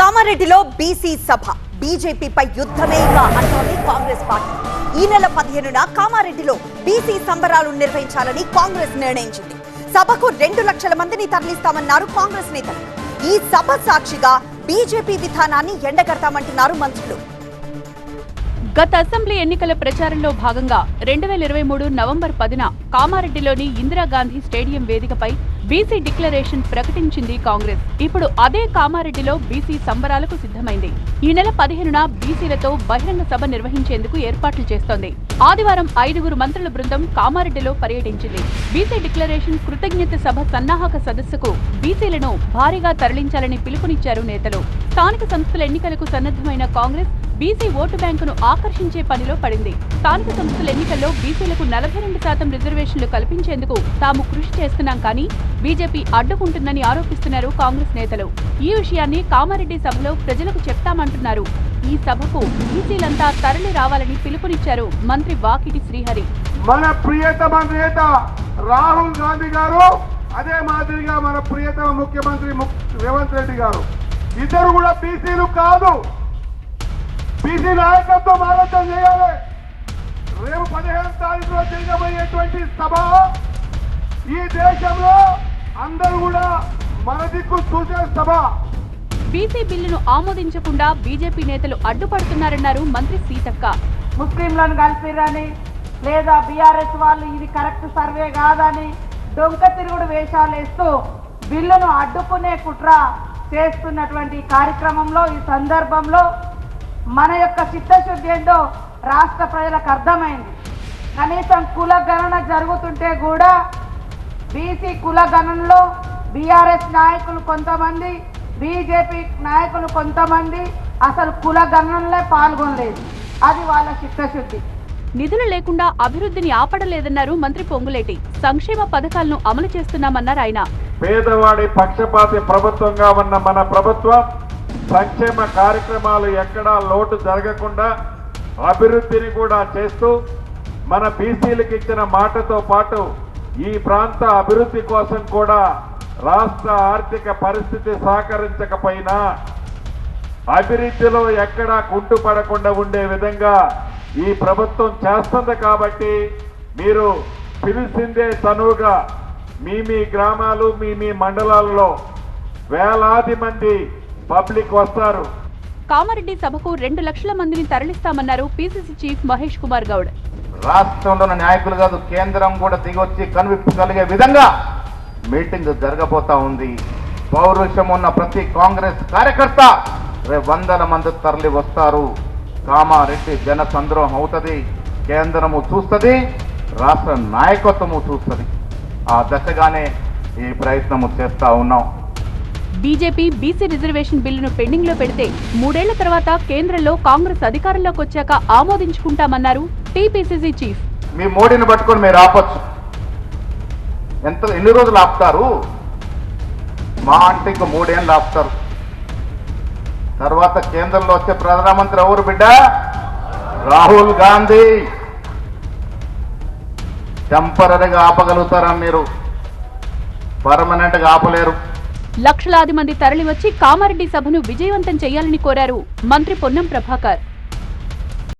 కామారెడ్డిలో బీసీ సభ. బీజేపీపై యుద్ధమే ఇక అంటోంది కాంగ్రెస్ పార్టీ. ఈ నెల పదిహేనున కామారెడ్డిలో బీసీ సంబరాలు నిర్వహించాలని కాంగ్రెస్ నిర్ణయించింది. సభకు రెండు లక్షల మందిని తరలిస్తామన్నారు కాంగ్రెస్ నేతలు. ఈ సభ సాక్షిగా బీజేపీ విధానాన్ని ఎండగడతామంటున్నారు మంత్రులు. గత అసెంబ్లీ ఎన్నికల ప్రచారంలో భాగంగా రెండు వేల ఇరవై మూడు నవంబర్ పదిన కామారెడ్డిలోని ఇందిరాగాంధీ స్టేడియం వేదికపై బీసీ డిక్లరేషన్ ప్రకటించింది కాంగ్రెస్. ఇప్పుడు అదే కామారెడ్డిలో బీసీ సంబరాలకు సిద్ధమైంది. ఈ నెల పదిహేనున బీసీలతో బహిరంగ సభ నిర్వహించేందుకు ఏర్పాట్లు చేస్తోంది. ఆదివారం ఐదుగురు మంత్రుల బృందం కామారెడ్డిలో పర్యటించింది. బీసీ డిక్లరేషన్ కృతజ్ఞత సభ సన్నాహక సదస్సుకు బీసీలను భారీగా తరలించాలని పిలుపునిచ్చారు నేతలు. స్థానిక సంస్థల ఎన్నికలకు సన్నద్ధమైన కాంగ్రెస్ బీసీ ఓటు బ్యాంకును ఆకర్షించే పనిలో పడింది. స్థానిక సంస్థల ఎన్నికల్లో బీసీలకు నలభై రెండు శాతం రిజర్వేషన్లు కల్పించేందుకు తాము కృషి చేస్తున్నాం కానీ బీజేపీ అడ్డుకుంటుందని ఆరోపిస్తున్నారు కాంగ్రెస్ నేతలు. ఈ విషయాన్ని కామారెడ్డి సభలో ప్రజలకు చెప్తామంటున్నారు. ఈ సభకు బీసీలంతా తరలి రావాలని పిలుపునిచ్చారు మంత్రి వాకిటి శ్రీహరి. మన ప్రియతమ నేత రాహుల్ గాంధీ గారు అదే మాదిరిగా మన ప్రియతమ ముఖ్యమంత్రి రేవంత్ రెడ్డి గారు. ఇద్దరు కూడా బీసీలు కాదు. బీసీ నాయకత్వం ఆలోచన చేయాలి. రేపు పదిహేను తారీఖులో జరగబోయేటువంటి సభ ఈ దేశంలో అందరూ కూడా మన దిక్కు చూసే సభ. బీసీ బిల్లును ఆమోదించకుండా బీజేపీ నేతలు అడ్డుపడుతున్నారన్నారు మంత్రి సీతక్క. ముస్లింలను కలిపిరని లేదా బీఆర్ఎస్ వాళ్ళు ఇది కరెక్ట్ సర్వే కాదని డొంక తిరుగుడు వేషాలు వేస్తూ బిల్లును అడ్డుకునే కుట్ర చేస్తున్నటువంటి కార్యక్రమంలో ఈ సందర్భంలో మన యొక్క చిత్తశుద్ధి ఏంటో రాష్ట్ర ప్రజలకు అర్థమైంది. కనీసం కుల గణన జరుగుతుంటే కూడా బీసీ కుల గణనలో బీఆర్ఎస్ నాయకులు కొంతమంది బీజేపీ నాయకులు కొంతమంది అసలు కుల గణనలే పాల్గొనలేదు. అది వాళ్ళ చిత్తశుద్ధి. నిధులు లేకుండా అభివృద్ధిని ఆపడలేదన్నారు మంత్రి పొంగులేటి. సంక్షేమ పథకాలను అమలు చేస్తున్నామన్నారు ఆయన. పేదవాడి పక్షపాతి ప్రభుత్వంగా ఉన్న మన ప్రభుత్వం సంక్షేమ కార్యక్రమాలు ఎక్కడా లోటు జరగకుండా అభివృద్ధిని కూడా చేస్తూ మన బీసీలకు ఇచ్చిన మాటతో పాటు ఈ ప్రాంత అభివృద్ధి కోసం కూడా రాష్ట్ర ఆర్థిక పరిస్థితి సహకరించకపోయినా అభివృద్ధిలో ఎక్కడా కుంటుపడకుండా ఉండే విధంగా ఈ ప్రభుత్వం చేస్తుంది కాబట్టి మీరు పిలిచిందే తనువుగా మీ మీ గ్రామాలు మీ మీ మండలాల్లో వేలాది మంది పబ్లిక్ వస్తారు. కామారెడ్డి సభకు రెండు లక్షల మందిని తరలిస్తామన్నారు పీసీసీ చీఫ్ మహేష్ కుమార్ గౌడ్. రాష్ట్రంలో ఉన్న నాయకులు కాదు కేంద్రం కూడా దిగొచ్చి కనువిప్పు కలిగే విధంగా మీటింగ్ జరగబోతా ఉంది. పౌరుషం ఉన్న ప్రతి కాంగ్రెస్ కార్యకర్త రేపు వందల మంది తరలి వస్తారు. కామారెడ్డి జన సంద్రోహం అవుతుంది కేంద్రము చూస్తుంది రాష్ట్ర నాయకత్వము చూస్తుంది. ఆ దశగానే ఈ ప్రయత్నము చేస్తా ఉన్నాం. బీజేపీ బీసీ రిజర్వేషన్ బిల్లును పెండింగ్లో పెడితే మూడేళ్ళ తర్వాత కేంద్రంలో కాంగ్రెస్ అధికారంలోకి వచ్చాక ఆమోదించుకుంటామన్నారు టీపీసీసీ చీఫ్. మీ మోడీని పట్టుకొని మీరు ఆపొచ్చు. ఎంత ఎన్ని రోజులు ఆపుతారు? మా అంటే ఇంకో మూడేళ్ళు ఆపుతారు. తర్వాత కేంద్రంలో వచ్చే ప్రధానమంత్రి ఎవరు బిడ్డ? రాహుల్ గాంధీ. టెంపరీగా ఆపగలుగుతారా మీరు? పర్మనెంట్గా ఆపలేరు. లక్షలాది మంది తరలివచ్చి కామారెడ్డి సభను విజయవంతం చేయాలని కోరారు మంత్రి పొన్నం ప్రభాకర్.